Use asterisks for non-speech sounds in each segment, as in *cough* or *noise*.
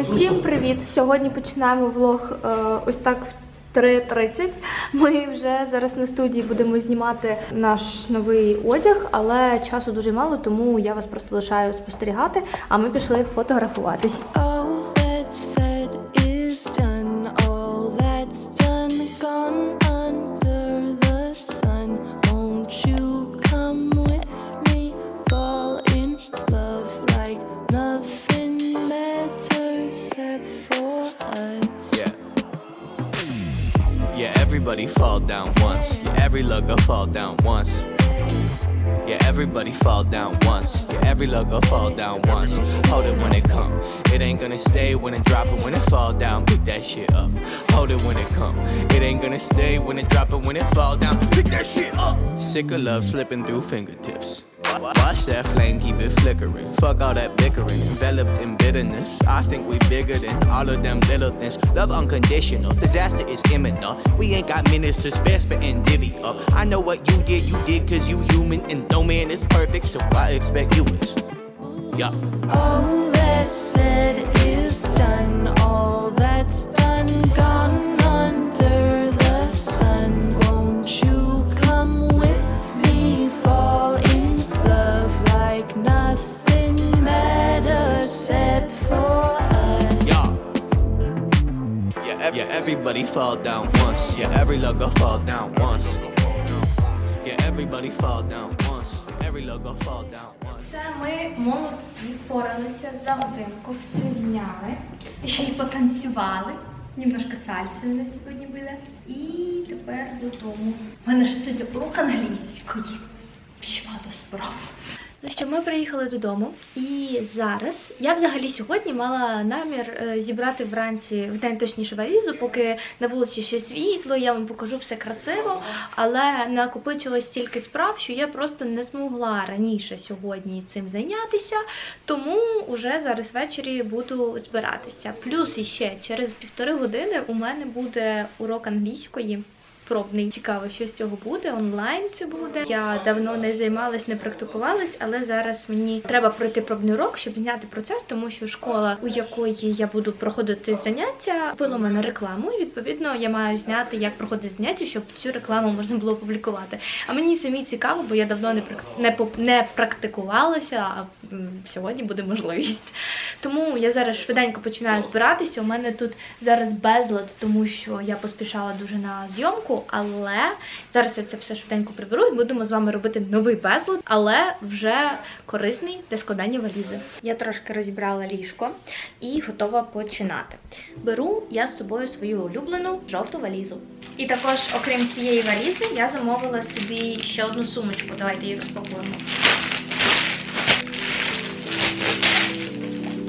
Усім привіт! Сьогодні починаємо влог е, ось так в 3.30. Ми вже зараз на студії будемо знімати наш новий одяг, але часу дуже мало, тому я вас просто лишаю спостерігати, а ми пішли фотографуватись. Every lugger fall down once. Yeah, everybody fall down once. Yeah, every lugger fall down once. Hold it when it come. It ain't gonna stay when it drop it. When it fall down, pick that shit up. Hold it when it come. It ain't gonna stay when it drop it. When it fall down, pick that shit up. Sick of love slipping through fingertips. Watch that flame, keep it flickering. Fuck all that bickering, enveloped in bitterness. I think we bigger than all of them little things. Love unconditional, disaster is imminent. Uh, we ain't got minutes to spare, spitting divvy up. I know what you did, you did cause you human, and no man is perfect, so I expect you is. Yeah. All that's said is done. All that's done, gone Yeah, everybody fall down once. Yeah, every lugger fall down once. Yeah, everybody fall down once. Every lugger fall down once. Це ми молодці, впоралися за годинку, все зняли, ще й потанцювали. Немножко сальси у нас сьогодні буде. І тепер додому. У мене ще сьогодні урок англійської. Ще багато справ. Ну що, ми приїхали додому, і зараз я взагалі сьогодні мала намір е, зібрати вранці в день точніше валізу, поки на вулиці ще світло, я вам покажу все красиво, але накопичилось стільки справ, що я просто не змогла раніше сьогодні цим зайнятися, тому вже зараз ввечері буду збиратися. Плюс іще через півтори години у мене буде урок англійської. Пробний цікаво, що з цього буде. Онлайн це буде. Я давно не займалась, не практикувалась, але зараз мені треба пройти пробний урок, щоб зняти процес, тому що школа, у якої я буду проходити заняття, купила мене рекламу. І відповідно я маю зняти, як проходить заняття, щоб цю рекламу можна було опублікувати. А мені самі цікаво, бо я давно не не, не практикувалася, а сьогодні буде можливість. Тому я зараз швиденько починаю збиратися. У мене тут зараз безлад, тому що я поспішала дуже на зйомку, але зараз я це все швиденько приберу і будемо з вами робити новий безлад, але вже корисний для складання валізи. Я трошки розібрала ліжко і готова починати. Беру я з собою свою улюблену жовту валізу. І також, окрім цієї валізи, я замовила собі ще одну сумочку. Давайте її розпакуємо.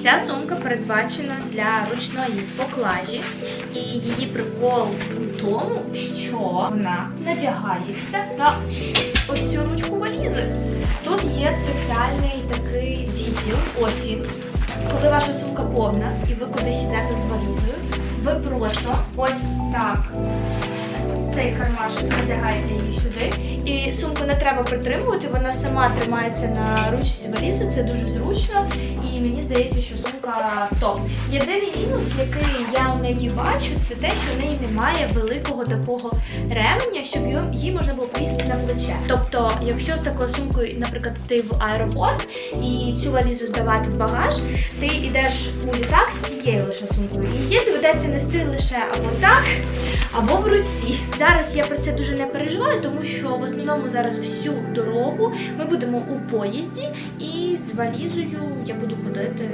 Ця сумка передбачена для ручної поклажі, і її прикол у тому, що вона надягається на ось цю ручку валізи. Тут є спеціальний такий відділ, ось він. Коли ваша сумка повна і ви кудись йдете з валізою, ви просто ось так цей кармашок надягаєте її сюди. І сумку не треба притримувати, вона сама тримається на ручці валізи, це дуже зручно. І мені здається, що сумка топ. Єдиний мінус, який я у неї бачу, це те, що в неї немає великого такого ременя, щоб її- можна було повісити на плече. Тобто, якщо з такою сумкою, наприклад, ти в аеропорт і цю валізу здавати в багаж, ти йдеш у літак з цією лише сумкою. І її доведеться нести лише або так, або в руці. Зараз я про це дуже не переживаю, тому що в основному зараз всю дорогу ми будемо у поїзді, і з валізою я буду ходити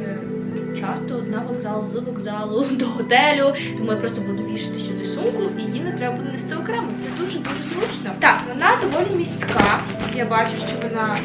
часто на вокзал, з вокзалу *laughs* до готелю. Тому я просто буду вішати сюди сумку, і її не треба буде нести окремо. Це дуже дуже зручно. Так, вона доволі містка. Я бачу, що вона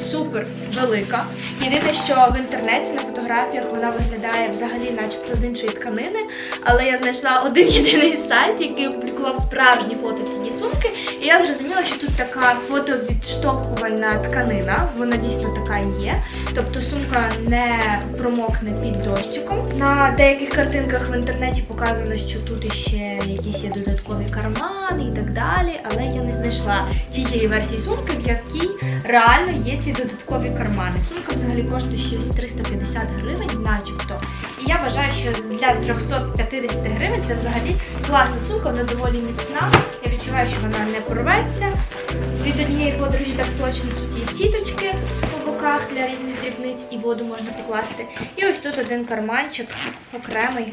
супер велика. Єдине, що в інтернеті на фотографіях вона виглядає взагалі, начебто з іншої тканини. Але я знайшла один *laughs* єдиний сайт, який опублікував справжні фото цієї сумки. І я зрозуміла, що тут така фотовідштовхувальна тканина. Вона дійсно така є. Тобто сумка не промокне під дощиком. На деяких картинках в інтернеті показано, що тут іще якісь є додаткові кармани і так далі. Але я не знайшла тієї версії сумки, в якій реально є ці додаткові кармани. Сумка взагалі коштує щось 350 гривень, начебто. І я вважаю, що для 350 гривень це взагалі класна сумка, вона доволі міцна. Я відчуваю, що вона не порветься. Від однієї подорожі так точно тут є сіточки по боках для різних дрібниць і воду можна покласти. І ось тут один карманчик окремий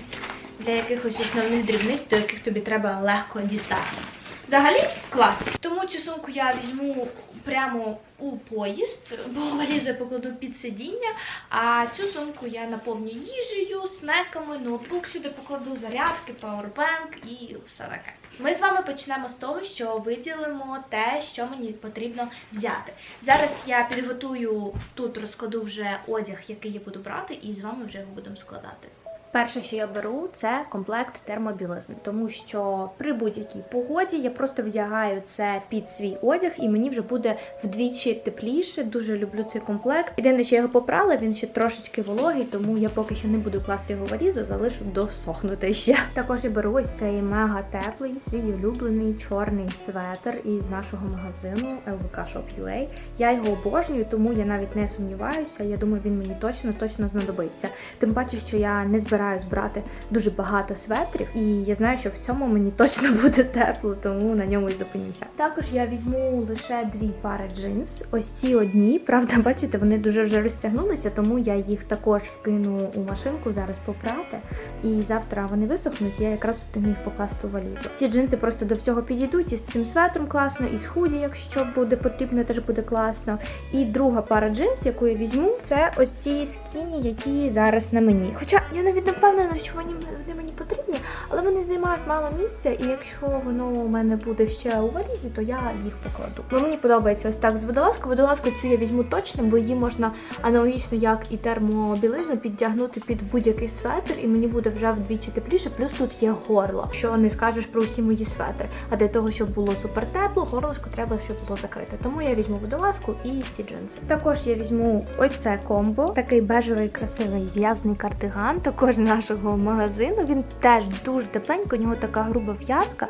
для якихось основних дрібниць, до яких тобі треба легко дістатися. Взагалі клас. Тому цю сумку я візьму прямо у поїзд, бо валізу я покладу під сидіння, а цю сумку я наповню їжею, снеками, ноутбук сюди покладу, зарядки, пауербанк і все таке. Ми з вами почнемо з того, що виділимо те, що мені потрібно взяти. Зараз я підготую тут, розкладу вже одяг, який я буду брати, і з вами вже його будемо складати. Перше, що я беру, це комплект термобілизни, тому що при будь-якій погоді я просто вдягаю це під свій одяг, і мені вже буде вдвічі тепліше. Дуже люблю цей комплект. Єдине, що я його попрала, він ще трошечки вологий, тому я поки що не буду класти його в валізу, залишу досохнути ще. Також я беру ось цей мега теплий, свій улюблений чорний светр із нашого магазину LVK Shop UA. Я його обожнюю, тому я навіть не сумніваюся. Я думаю, він мені точно точно знадобиться. Тим паче, що я не збираюсь брати дуже багато светрів, і я знаю, що в цьому мені точно *laughs* буде тепло, тому на ньому і зупинюся. Також я візьму лише дві пари джинс. Ось ці одні, *laughs* правда, бачите, вони дуже вже розтягнулися, тому я їх також вкину у машинку зараз попрати. І завтра вони висохнуть, я якраз встигну їх покласти у валізу. Ці джинси просто до всього підійдуть, і з цим светром класно, і з худі, якщо буде потрібно, теж буде класно. І друга пара джинс, яку я візьму, це ось ці скіні, які зараз на мені. Хоча я навіть не впевнена, що вони, вони мені потрібні, але вони займають мало місця, і якщо воно у мене буде ще у валізі, то я їх покладу. Бо мені подобається ось так з водолазкою. Водолазку цю я візьму точно, бо її можна аналогічно, як і термобілизну, підтягнути під будь-який светр, і мені буде вже вдвічі тепліше. Плюс тут є горло, що не скажеш про усі мої светри. А для того, щоб було супер тепло, горлышко треба, щоб було закрите. Тому я візьму водолазку і ці джинси. Також я візьму ось це комбо, такий бежевий красивий в'язний кардиган, також нашого магазину. Він теж дуже тепленький, у нього така груба в'язка,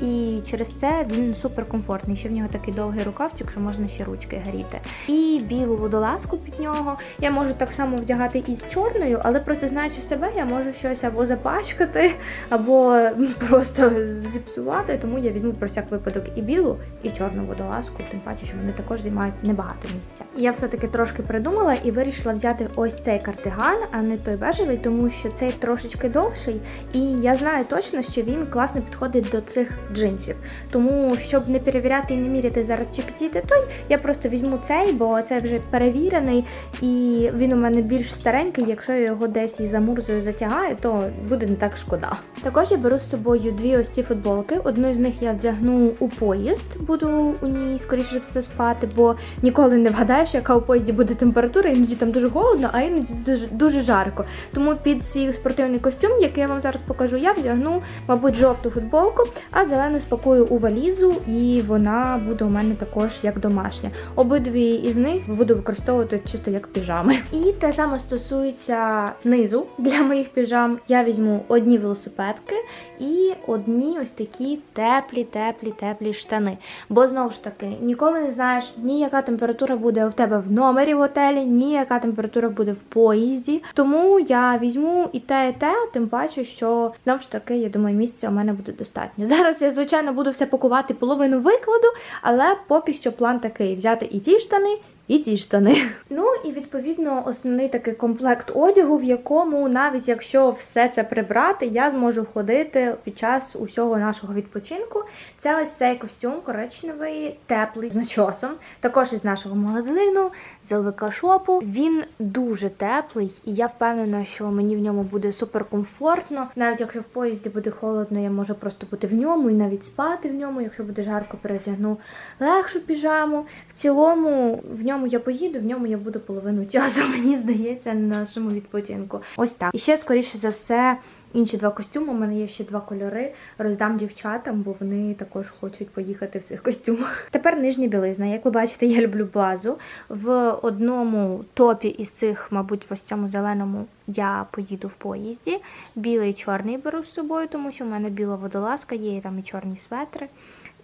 і через це він супер комфортний. Ще в нього такий довгий рукавчик, що можна ще ручки гріти. І білу водолазку під нього. Я можу так само вдягати і з чорною, але просто знаючи себе, я можу щось або запачкати, або просто зіпсувати. Тому я візьму про всяк випадок і білу, і чорну водолазку, тим паче, що вони також займають небагато місця. Я все-таки трошки придумала і вирішила взяти ось цей кардиган, а не той бежевий, тому що цей трошечки довший, і я знаю точно, що він класно підходить до цих джинсів. Тому, щоб не перевіряти і не міряти зараз, чи підійде той, я просто візьму цей, бо це вже перевірений, і він у мене більш старенький. Якщо я його десь із замурзою затягаю, то буде не так шкода. Також я беру з собою дві ось ці футболки. Одну з них я вдягну у поїзд, буду у ній скоріше все спати, бо ніколи не вгадаєш, яка у поїзді буде температура, іноді там дуже холодно, а іноді дуже, дуже жарко. Тому під свій спортивний костюм, який я вам зараз покажу, я вдягну, мабуть, жовту футболку, а зелену спакую у валізу, і вона буде у мене також як домашня. Обидві із них буду використовувати чисто як піжами. І те саме стосується низу для моїх піжам. Я візьму одні велосипедки і одні ось такі теплі, теплі, теплі штани. Бо знову ж таки, ніколи не знаєш ні яка температура буде у тебе в номері в готелі, ні яка температура буде в поїзді. Тому я візьму і те, і те, тим паче, що знову ж таки, я думаю, місця у мене буде достатньо. Зараз я, звичайно, буду все пакувати половину викладу, але поки що план такий: взяти і ті штани. І ці штани. *laughs* Ну і відповідно основний такий комплект одягу, в якому навіть якщо все це прибрати, я зможу ходити під час усього нашого відпочинку. Це ось цей костюм коричневий, теплий з начосом, також із нашого магазину, з ЛВК шопу. Він дуже теплий, і я впевнена, що мені в ньому буде супер комфортно. Навіть якщо в поїзді буде холодно, я можу просто бути в ньому і навіть спати в ньому. Якщо буде жарко, перетягну легшу піжаму. В цілому в ньому я поїду, в ньому я буду половину *laughs* часу, мені здається, на нашому відпочинку. Ось так. І ще скоріше за все. Інші два костюми, у мене є ще два кольори. Роздам дівчатам, бо вони також хочуть поїхати в цих костюмах. *laughs* Тепер нижня білизна. Як ви бачите, я люблю базу. В одному топі із цих, мабуть, в ось цьому зеленому я поїду в поїзді. Білий і чорний беру з собою, тому що в мене біла водолазка є, і там і чорні светри.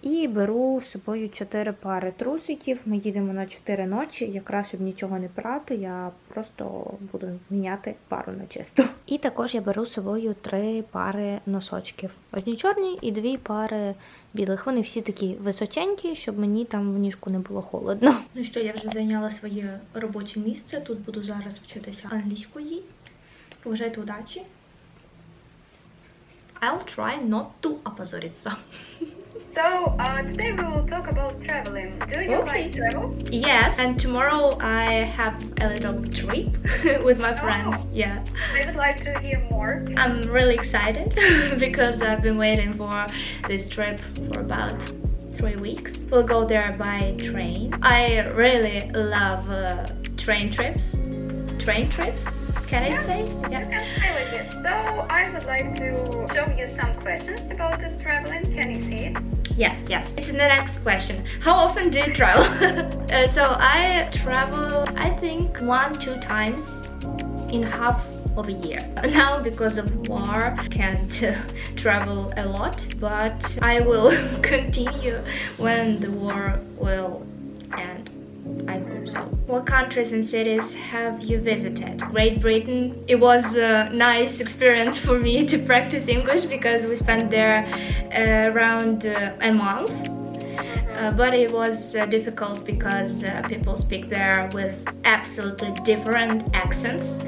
І беру з собою 4 пари трусиків. Ми їдемо на 4 ночі. Якраз щоб нічого не прати, я просто буду міняти пару на чисто. І також я беру з собою 3 пари носочків. Одні чорні і дві пари білих. Вони всі такі височенькі, щоб мені там в ніжку не було холодно. Ну що, я вже зайняла своє робоче місце. Тут буду зараз вчитися англійської. Вважайте удачі. I'll try not to опозориться. *laughs* So uh, today we will talk about traveling. Do you Okay. like travel? Yes, and tomorrow I have a little trip *laughs* with my friends. Oh. Yeah. I would like to hear more. I'm really excited *laughs* because I've been waiting for this trip for about three weeks. We'll go there by train. I really love uh, train trips. Train trips? Can I say? You can say like this. So I would like to show you some questions about the traveling. Can you see it? Yes, yes. It's in the next question. How often do you travel? *laughs* uh, so I travel, I think, one, two times in half of a year. *laughs* Now, because of war, can't uh, *laughs* travel a lot, but I will continue when the war will end. I hope. What countries and cities have you visited? Great Britain. It was a nice experience for me to practice English because we spent there uh, around uh, a month. Uh, but it was uh, difficult because uh, people speak there with absolutely different accents.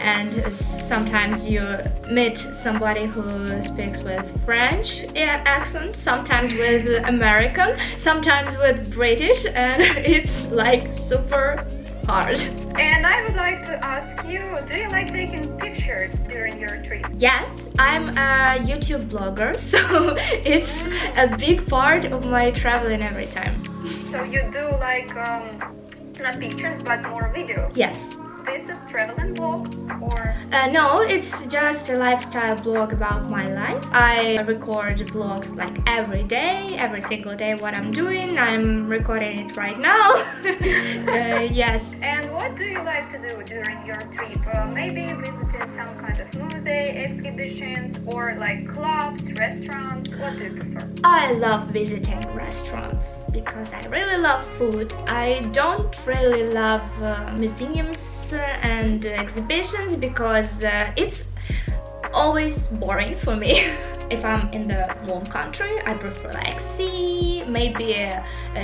And sometimes you meet somebody who speaks with French accent, sometimes with American, sometimes with British, and *laughs* it's like super hard. And I would like to ask you, do you like taking pictures during your trip? Yes, I'm a YouTube blogger, *laughs* so it's a big part of my traveling every time. So you do like um, not pictures but more video. Yes. This is traveling blog or Uh, no, it's just a lifestyle blog about my life. I record vlogs like every day, every single day what I'm doing. I'm recording it right now. *laughs* uh, yes. And what do you like to do during your trip? Uh, maybe visiting some kind of museum, exhibitions, or like clubs, restaurants. What do you prefer? I love visiting restaurants because I really love food. I don't really love uh, museums and exhibitions because uh, it's always boring for me. *laughs* if I'm in the warm country, I prefer like sea, maybe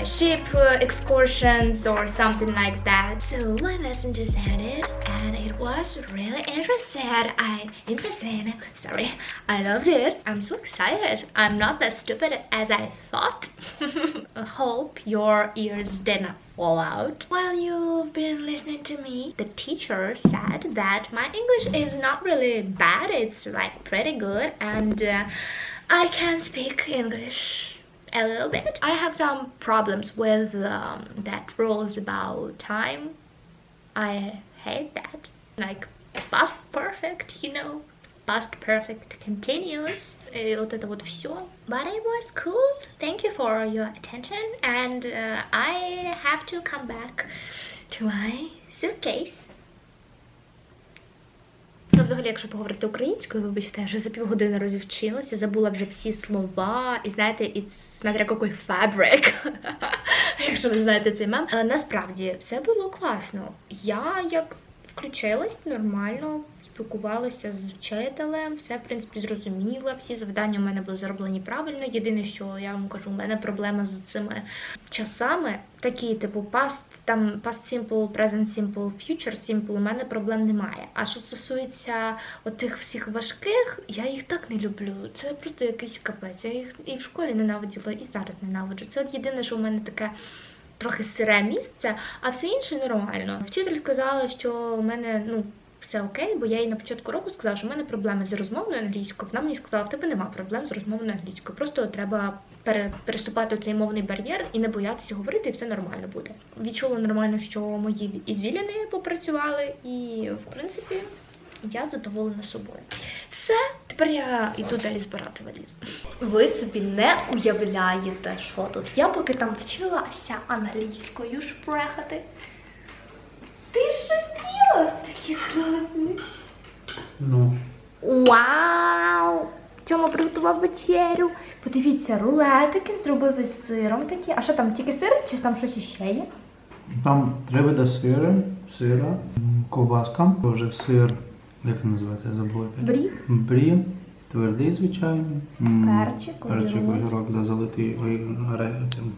ship uh, excursions or something like that. So my lesson just ended, and it was really interesting. I interesting. Sorry, I loved it. I'm so excited. I'm not that stupid as I thought. *laughs* Hope your ears didn't fall out. While you've been listening to me, the teacher said that my English is not really bad. It's like pretty good, and uh, I can speak English a little bit. I have some problems with um, that rules about time. I hate that. Like past perfect, you know, past perfect continuous. И вот это вот все. But it was cool. Thank you for your attention. And uh, I have to come back to my suitcase. Ну, взагалі, якщо поговорити українською, вибачте, я вже за півгодини розівчилася, забула вже всі слова. І знаєте, і смотря який фабрик, якщо ви знаєте цей мем. Е, Насправді все було класно. Я як включилась нормально, спілкувалася з вчителем, все в принципі зрозуміла. Всі завдання у мене були зроблені правильно. Єдине, що я вам кажу, у мене проблема з цими часами, такі, типу, past, там past simple, present simple, future simple, у мене проблем немає. А що стосується отих всіх важких, я їх так не люблю. Це просто якийсь капець. Я їх і в школі ненавиділа, і зараз ненавиджу. Це от єдине, що у мене таке трохи сире місце, а все інше нормально. Вчитель сказала, що у мене ну. Все окей, бо я їй на початку року сказала, що в мене проблеми з розмовною англійською. Вона мені сказала, в тебе нема проблем з розмовною англійською. Просто треба пере, переступати цей мовний бар'єр і не боятися говорити, і все нормально буде. Відчула нормально, що мої ізвіліни попрацювали, і в принципі я задоволена собою. Все, тепер я йду далі збирати валізу. Ви собі не уявляєте, що тут. Я поки там вчилася англійською шпрехати. Ти що зробила? Такі класні. Ну, Вау! Тьома приготував вечерю. Подивіться, рулетики зробив із сиром такі. А що там, тільки сир чи там щось іще є? Там три види сири, сира, м, ковбаска, вже сир, як він називається, я. Брі, Брі, твердий, звичайно. Перчик, Перчик, огірок. да, залитий ой, гре- цим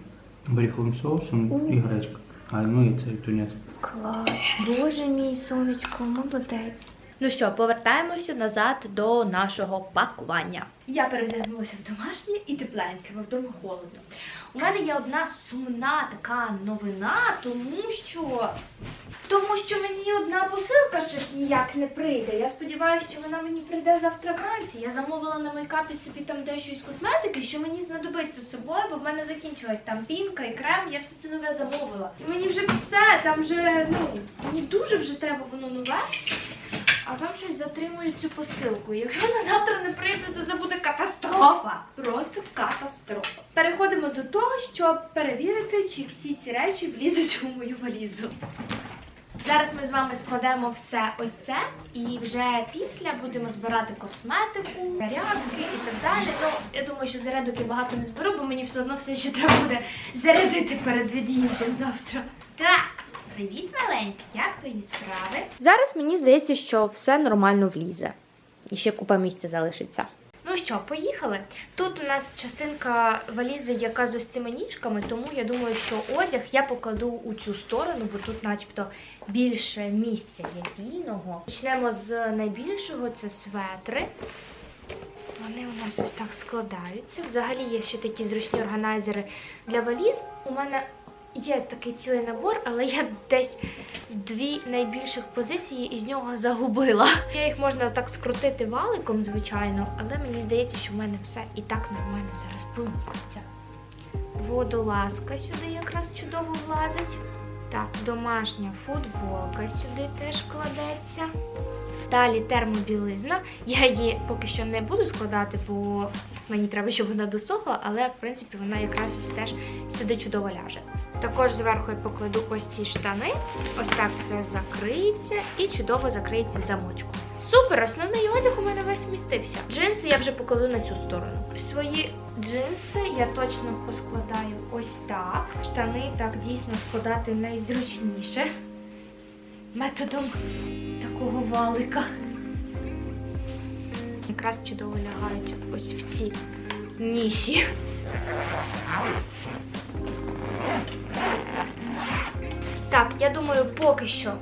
бріховим соусом і гречка. А ну і цей тунець. Клас, боже мій сонечко, молодець. Ну що, повертаємося назад до нашого пакування. Я перевдягнулася в домашнє і тепленьке, бо вдома холодно. У мене є одна сумна така новина, тому що. Тому що мені одна посилка ще ж ніяк не прийде. Я сподіваюся, що вона мені прийде завтра вранці. Я замовила на мейкапі собі там дещо із косметики, що мені знадобиться з собою, бо в мене закінчилась там пінка і крем, я все це нове замовила. І мені вже все, там вже, ну, мені дуже вже треба воно нове. А там щось затримують цю посилку. Якщо вона завтра не прийде, то це буде катастрофа. Просто катастрофа. Переходимо до того, щоб перевірити, чи всі ці речі влізуть у мою валізу. Зараз ми з вами складемо все ось це, і вже після будемо збирати косметику, зарядки і так далі. Ну, я думаю, що зарядок я багато не зберу, бо мені все одно все ще треба буде зарядити перед від'їздом завтра. Так, привіт, маленький, як твої справи? Зараз мені здається, що все нормально влізе. І ще купа місця залишиться. Ну що, поїхали? Тут у нас частинка валізи, яка з ось цими ніжками, тому я думаю, що одяг я покладу у цю сторону, бо тут, начебто, більше місця є вільного. Почнемо з найбільшого це светри. Вони у нас ось так складаються. Взагалі є ще такі зручні органайзери для валіз. У мене є такий цілий набор, але я десь дві найбільших позиції із нього загубила. Я їх можна так скрутити валиком, звичайно, але мені здається, що в мене все і так нормально зараз поміститься. Водолазка сюди якраз чудово влазить. Так, домашня футболка сюди теж кладеться. Далі термобілизна. Я її поки що не буду складати, бо мені треба, щоб вона досохла, але в принципі вона якраз теж сюди чудово ляже. Також зверху я покладу ось ці штани. Ось так все закриється і чудово закриється замочком. Супер! Основний одяг у мене весь вмістився. Джинси я вже покладу на цю сторону. Свої джинси я точно поскладаю ось так. Штани так дійсно складати найзручніше. Методом такого валика. Якраз чудово лягають ось в ці ніші. Так, я думаю, поки що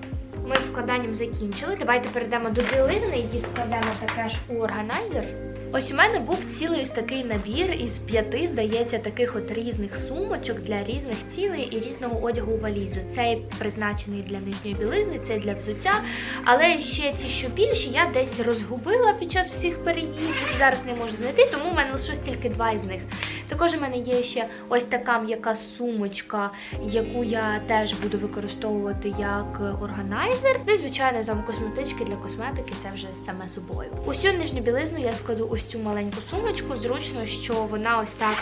ми з складанням закінчили. Давайте перейдемо до білизни, її складемо таке ж у органайзер. Ось у мене був цілий ось такий набір із п'яти, здається, таких от різних сумочок для різних цілей і різного одягу у валізу. Цей призначений для нижньої білизни, цей для взуття. Але ще ті, що більші, я десь розгубила під час всіх переїздів. Зараз не можу знайти, тому в мене лише тільки два із них. Також у мене є ще ось така м'яка сумочка, яку я теж буду використовувати як органайзер. Ну і звичайно, там косметички для косметики це вже саме собою. Усю нижню білизну я складу ось цю маленьку сумочку. Зручно, що вона ось так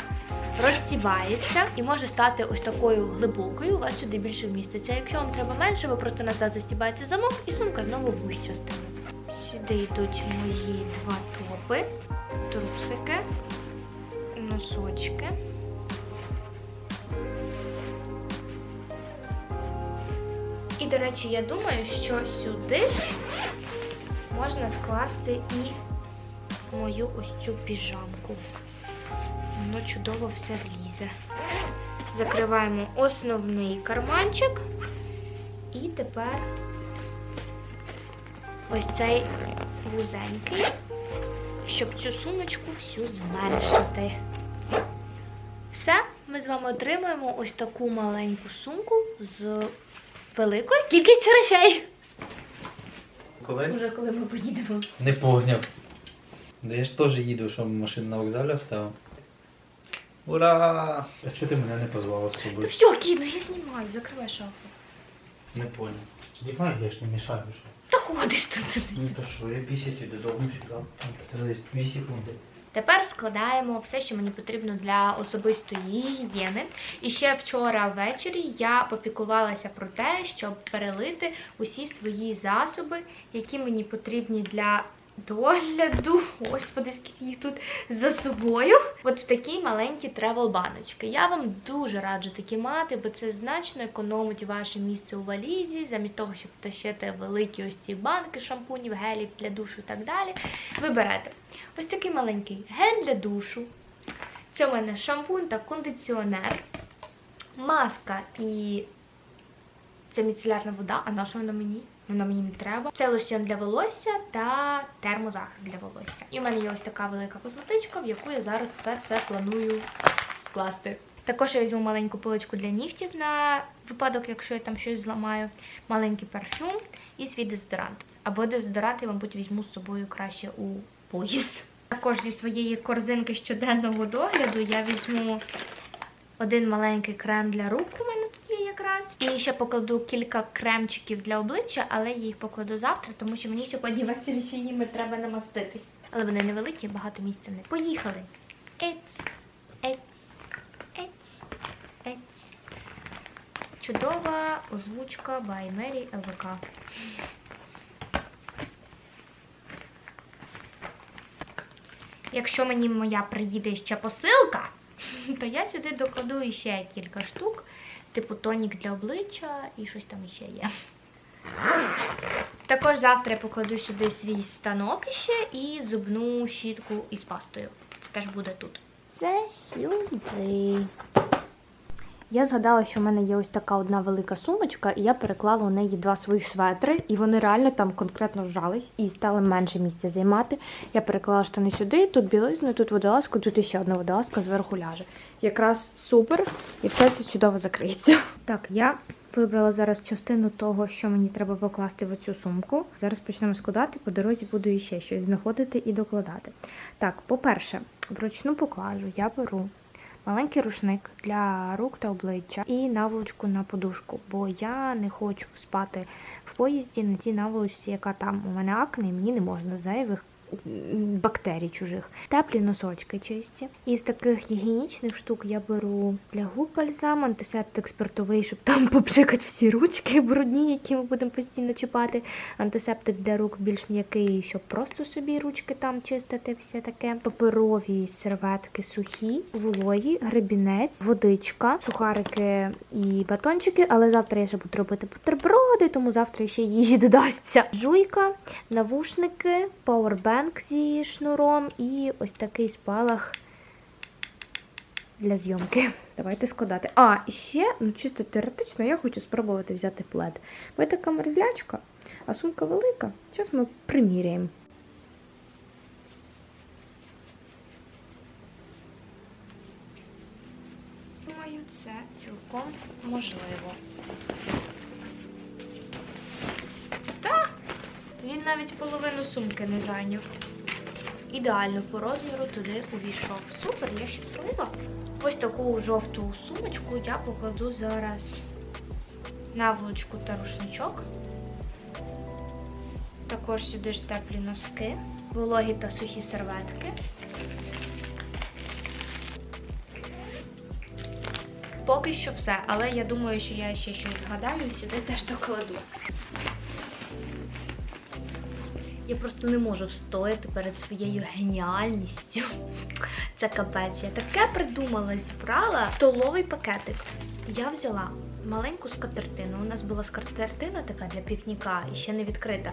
розстібається і може стати ось такою глибокою. У вас сюди більше вміститься. Якщо вам треба менше, ви просто назад застібаєте замок і сумка знову вуща стане. Сюди йдуть мої два топи, трусики носочки. І, до речі, я думаю, що сюди ж можна скласти і мою ось цю піжамку. Воно чудово все влізе. Закриваємо основний карманчик. І тепер ось цей вузенький щоб цю сумочку всю зменшити. Ми з вами отримуємо ось таку маленьку сумку з великою кількістю речей. Коли? Уже коли ми поїдемо. Не поняв. Да я ж теж їду, що машину на вокзалі оставив. Ура! А чого ти мене не позвала з Та собою? все, кіно, я знімаю, закривай шафу. Не поняв. Знімай, я ж не мішаю, що. Та ходиш тут. Ну то що, я пісять додому сюди. Там 2 секунди. Тепер складаємо все, що мені потрібно для особистої гігієни. І ще вчора ввечері я попікувалася про те, щоб перелити усі свої засоби, які мені потрібні для догляду. Господи, скільки їх тут за собою. От в такі маленькі тревел баночки. Я вам дуже раджу такі мати, бо це значно економить ваше місце у валізі, замість того, щоб тащити великі ось ці банки шампунів, гелів для душу і так далі. Ви берете ось такий маленький гель для душу. Це у мене шампунь та кондиціонер, маска і це міцелярна вода, а на що вона мені? Вона мені не треба. Це лосьйон для волосся та термозахист для волосся. І в мене є ось така велика косметичка, в яку я зараз це все планую скласти. Також я візьму маленьку пилочку для нігтів на випадок, якщо я там щось зламаю, маленький парфюм і свій дезодорант. Або дезодорант я, мабуть, візьму з собою краще у поїзд. Також зі своєї корзинки щоденного догляду я візьму один маленький крем для рук у мене. І ще покладу кілька кремчиків для обличчя, але я їх покладу завтра, тому що мені сьогодні ввечері ще ними треба намаститись. Але вони невеликі, багато місця не. Поїхали! Ець, ець, ець, ець. Чудова озвучка by Mary ЛВК. Якщо мені моя приїде ще посилка, *laughs* то я сюди докладу ще кілька штук, типу тонік для обличчя і щось там ще є. Також завтра я покладу сюди свій станок ще і зубну щітку із пастою. Це теж буде тут. Це сюди. Я згадала, що в мене є ось така одна велика сумочка, і я переклала у неї два своїх светри, і вони реально там конкретно вжались і стали менше місця займати. Я переклала штани сюди, тут білизну, тут водолазку, тут іще одна водолазка зверху ляже. Якраз супер, і все це чудово закриється. Так, я вибрала зараз частину того, що мені треба покласти в цю сумку. Зараз почнемо складати, по дорозі буду іще щось знаходити і докладати. Так, по-перше, вручну поклажу я беру маленький рушник для рук та обличчя і наволочку на подушку, бо я не хочу спати в поїзді на тій наволочці, яка там. У мене акне, мені не можна зайвих бактерій чужих. Теплі носочки чисті. Із таких гігієнічних штук я беру для губ бальзам, антисептик спиртовий, щоб там *laughs* попшикати всі ручки брудні, які ми будемо постійно чіпати. Антисептик для рук більш м'який, щоб просто собі ручки там чистити, все таке. Паперові серветки сухі, вологі, гребінець, водичка, сухарики і батончики. Але завтра я ще буду робити бутерброди, тому завтра ще їжі додасться. Жуйка, навушники, пауербенк зі шнуром і ось такий спалах для зйомки. Давайте складати. А, і ще, ну чисто теоретично, я хочу спробувати взяти плед. Бо я така мерзлячка, а сумка велика. Зараз ми приміряємо. Думаю, це цілком можливо. Він навіть половину сумки не зайняв. Ідеально по розміру туди увійшов. Супер, я щаслива. Ось таку жовту сумочку я покладу зараз наволочку та рушничок. Також сюди ж теплі носки, вологі та сухі серветки. Поки що все, але я думаю, що я ще щось згадаю і сюди теж докладу. Я просто не можу встояти перед своєю геніальністю. Це капець. Я таке придумала, зібрала столовий пакетик. Я взяла маленьку скатертину. У нас була скатертина така для пікніка ще не відкрита.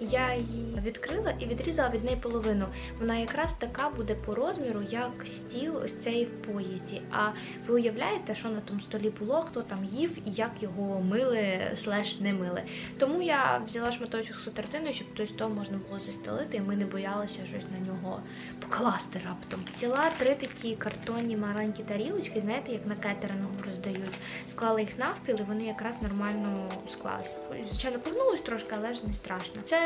Я її відкрила і відрізала від неї половину. Вона якраз така буде по розміру, як стіл ось цей в поїзді. А ви уявляєте, що на тому столі було, хто там їв і як його мили слеш не мили. Тому я взяла шматочок скатертини, щоб той стол можна було застелити, і ми не боялися щось на нього покласти раптом. Взяла три такі картонні маленькі тарілочки, знаєте, як на кетерингу роздають. Склала їх навпіл, і вони якраз нормально склалися. Звичайно, погнулись трошки, але ж не страшно. Це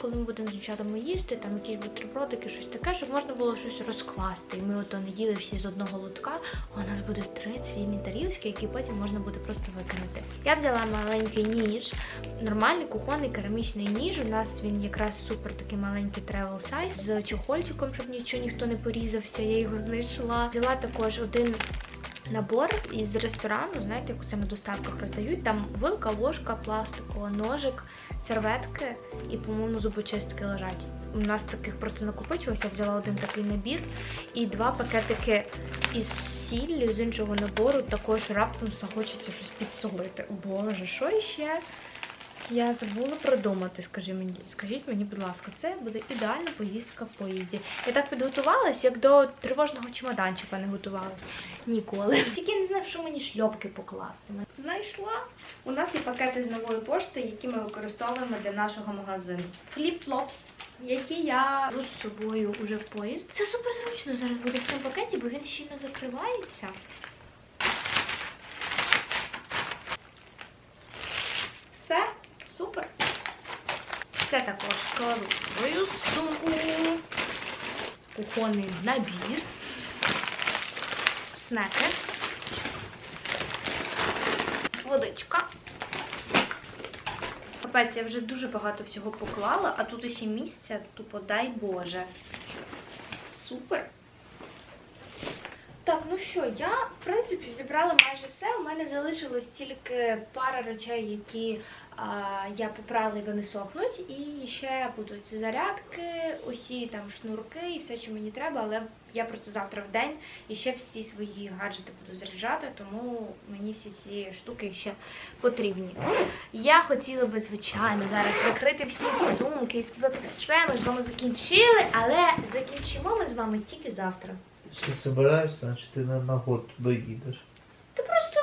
коли ми будемо з дівчатами їсти, там якісь бутербродики, щось таке, щоб можна було щось розкласти. І ми ото не їли всі з одного лотка, а у нас буде три цвільні тарілочки, які потім можна буде просто викинути. Я взяла маленький ніж, нормальний кухонний керамічний ніж. У нас він якраз супер такий маленький travel size з чохольчиком, щоб нічого ніхто не порізався. Я його знайшла. Взяла також один набор із ресторану, знаєте, як це на доставках роздають. Там вилка, ложка, пластикова, ножик, серветки і, по-моєму, зубочистки лежать. У нас таких просто накопичилось, я взяла один такий набір і два пакетики із сіллю з іншого набору. Також раптом захочеться щось підсолити. Боже, що ще? Я забула продумати, скажи мені, скажіть мені, будь ласка, це буде ідеальна поїздка в поїзді. Я так підготувалась, як до тривожного чемоданчика не готувалась. Ніколи. Тільки я не знаю, що мені шльопки покласти. Знайшла. У нас є пакети з нової пошти, які ми використовуємо для нашого магазину. Фліп-флопс, які я беру з собою уже в поїзд. Це супер зручно зараз буде в цьому пакеті, бо він щільно закривається. Все, супер. Це також кладу свою сумку. Кухонний набір. Снеки. Водичка. Капець, я вже дуже багато всього поклала, а тут ще місця, тупо дай Боже. Супер. Що, я в принципі зібрала майже все. У мене залишилось тільки пара речей, які а, я попрала і вони сохнуть. І ще будуть зарядки, усі там шнурки і все, що мені треба, але я просто завтра в день і ще всі свої гаджети буду заряджати, тому мені всі ці штуки ще потрібні. Я хотіла би, звичайно, зараз закрити всі сумки і сказати все, ми з вами закінчили, але закінчимо ми з вами тільки завтра. Ще собираєшся, значить ти на, на год туди їдеш. Та просто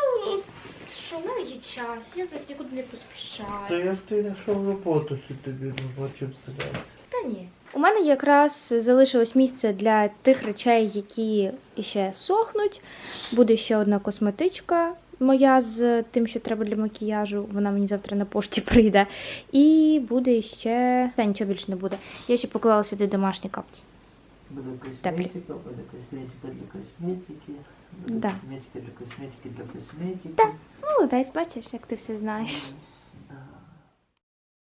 що в мене є час, я зараз нікуди не поспішаю. То як ти знайшов роботу, що тобі ну, чим стріляється? Та ні. У мене якраз залишилось місце для тих речей, які ще сохнуть. Буде ще одна косметичка моя з тим, що треба для макіяжу. Вона мені завтра на пошті прийде. І буде ще. Та нічого більше не буде. Я ще поклала сюди домашні капці. Теплі. косметика, буду косметика для косметики, буду Да. косметика для косметики для косметики. Молодець, бачиш, як ти все знаєш.